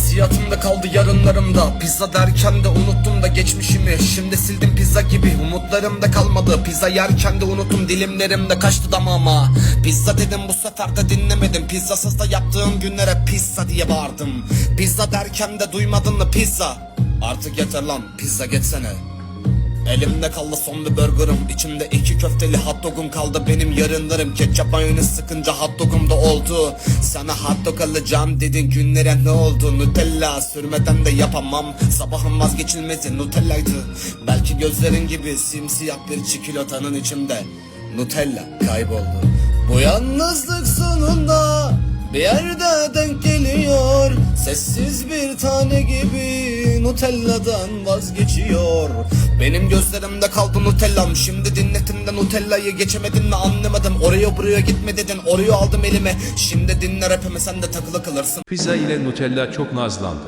Nasihatımda kaldı yarınlarımda. Pizza derken de unuttum da geçmişimi. Şimdi sildim pizza gibi umutlarımda kalmadı. Pizza yerken de unuttum dilimlerimde kaçtı damağıma. Pizza dedim bu sefer de dinlemedim. Pizzasız da yaptığım günlere pizza diye bağırdım. Pizza derken de duymadın mı pizza? Artık yeter lan pizza geçsene Elimde kaldı son bir burgerım İçimde iki köfteli hot dogum kaldı benim yarınlarım. Ketçap mayonez sıkınca hot dogum da oldu. Sana hot dog alacağım dedin günlere ne oldu? Nutella sürmeden de yapamam. Sabahın vazgeçilmezi Nutella'ydı. Belki gözlerin gibi simsiyah bir çikolatanın içimde Nutella kayboldu. Bu yalnızlık sonunda bir yerde denk Sessiz bir tane gibi Nutella'dan vazgeçiyor. Benim gözlerimde kaldı Nutella'm. Şimdi dinletin de Nutella'yı geçemedin mi anlamadım. Oraya buraya gitme dedin Oraya aldım elime. Şimdi dinle rapimi sen de takılı kalırsın. Pizza ile Nutella çok nazlandı.